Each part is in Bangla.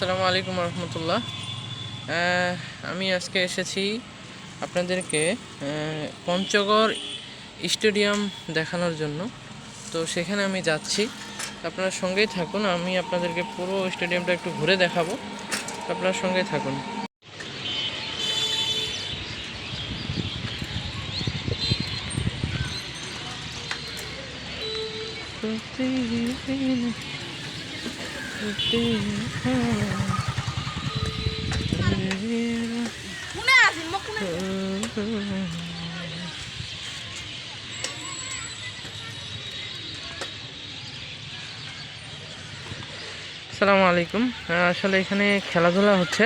আসসালামু আলাইকুম রহমতুল্লাহ। আমি আজকে এসেছি আপনাদেরকে পঞ্চগড় স্টেডিয়াম দেখানোর জন্য। তো সেখানে আমি যাচ্ছি। আপনার সঙ্গেই থাকুন, আমি আপনাদেরকে পুরো স্টেডিয়ামটা একটু ঘুরে দেখাবো। আপনার সঙ্গেই থাকুন। আসসালামু আলাইকুম। আসলে এখানে খেলাধুলা হচ্ছে।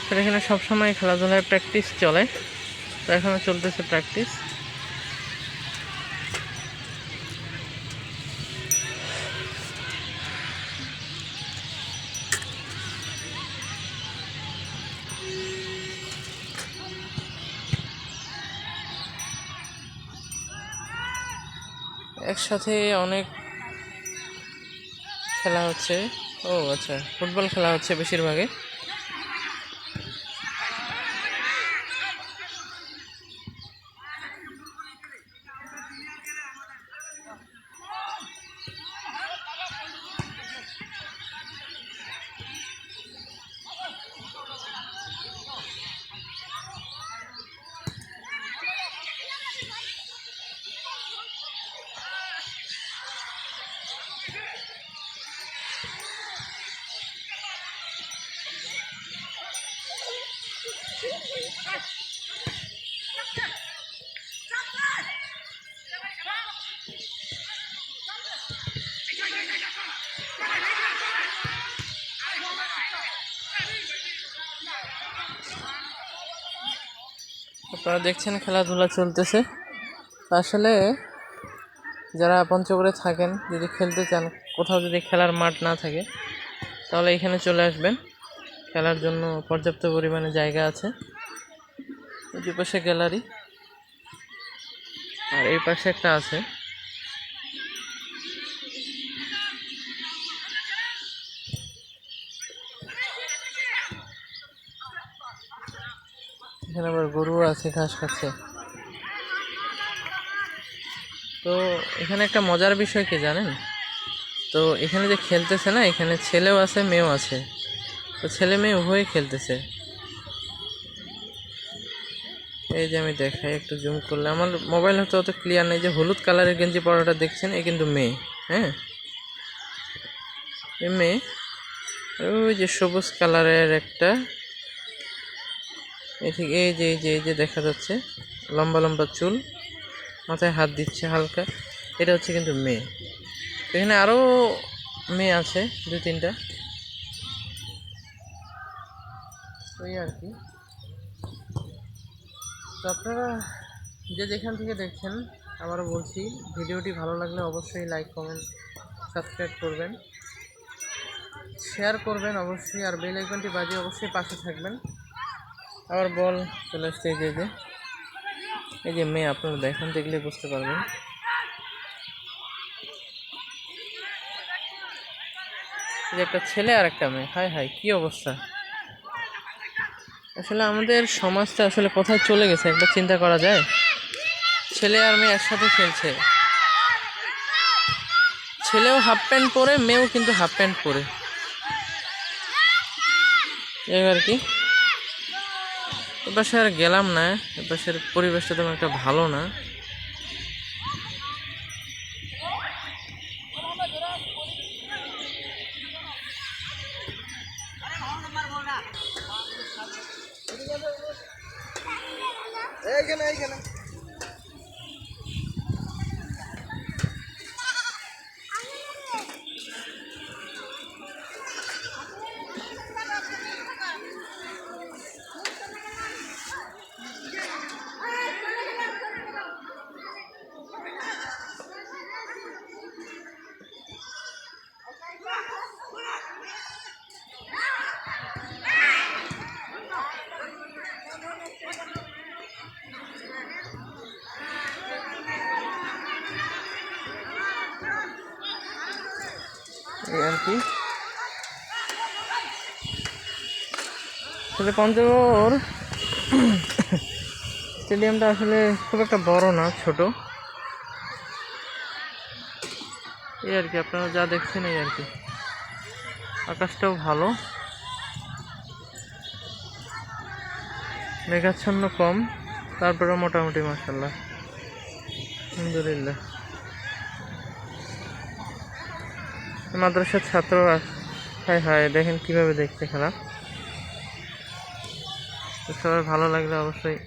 আসলে এখানে সবসময় খেলাধুলায় প্র্যাকটিস চলে। তো এখনও চলতেছে প্র্যাকটিস একসাথে অনেক খেলা হচ্ছে। ও আচ্ছা ফুটবল খেলা হচ্ছে বেশিরভাগে আপনারা দেখছেন খেলাধুলা চলতেছে। আসলে যারা পঞ্চগড়ে থাকেন, যদি খেলতে চান, কোথাও যদি খেলার মাঠ না থাকে, তাহলে এখানে চলে আসবেন। খেলার জন্য পর্যাপ্ত পরিমাণে জায়গা আছে। ওই পাশে গ্যালারি। আর এই পাশে একটা আছে। এখানে আবার গরু আছে, ঘাস খাচ্ছে। তো এখানে একটা মজার বিষয় কি জানেন? তো এখানে যে খেলতেছে না, এখানে ছেলেও আছে, মেয়েও আছে। তো ছেলে মেয়ে উভয়ে খেলতেছে। এই যে আমি দেখাই, একটু জুম করলে। আমার মোবাইল হয়তো অত ক্লিয়ার নেই যে হলুদ কালারের গেঞ্জি পরাটা দেখছেন, এ কিন্তু মেয়ে হ্যাঁ? এ মেয়ে। ওই যে সবুজ কালারের একটা। এই ঠিক, এই যে এই যে এই যে দেখা যাচ্ছে। লম্বা লম্বা চুল। মাথায় হাত দিচ্ছে হালকা। এটা হচ্ছে কিন্তু মেয়ে। এখানে আরও মেয়ে আছে দু তিনটা। ওই আর কি। তো আপনারা যে যেখান থেকে দেখছেন আবারও বলছি, ভিডিওটি ভালো লাগলে অবশ্যই লাইক কমেন্ট সাবস্ক্রাইব করবেন। শেয়ার করবেন অবশ্যই, আর বেল আইকনটি বাজিয়ে অবশ্যই পাশে থাকবেন। আবার বল, চলে আসছে এই যে এই যে। এই মেয়ে, আপনারা দেখেন দেখলে বুঝতে পারবেন। এই যে একটা ছেলে আর একটা মেয়ে হাই হাই কি অবস্থা? আসলে আমাদের সমাজটা আসলে কোথায় চলে গেছে, একবার চিন্তা করা যায়? ছেলে আর মেয়ে একসাথে খেলছে। ছেলেও হাফ প্যান্ট পরে, মেয়েও কিন্তু হাফ প্যান্ট পরে। এবার কি? এপাশে আর গেলাম না, এপাশের পরিবেশটা তেমন একটা ভালো না। आहे की नाही এই আর কি। আসলে পঞ্চগড় স্টেডিয়ামটা আসলে খুব একটা বড় না, ছোট। এই আর কি, আপনারা যা দেখছেন এই আর কি। আকাশটাও ভালো। মেঘাচ্ছন্ন কম তারপরে মোটামুটি মাসাল্লাহ আলহামদুলিল্লাহ। মাদ্রাসার ছাত্র হায় হায়, দেখেন কীভাবে দেখতে খেলা। সবার ভালো লাগলে অবশ্যই।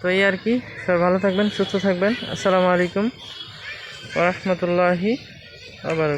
তো এই আর কি, সবাই ভালো থাকবেন, সুস্থ থাকবেন। আসসালামু আলাইকুম। ওরহমতুল্লাহি আবার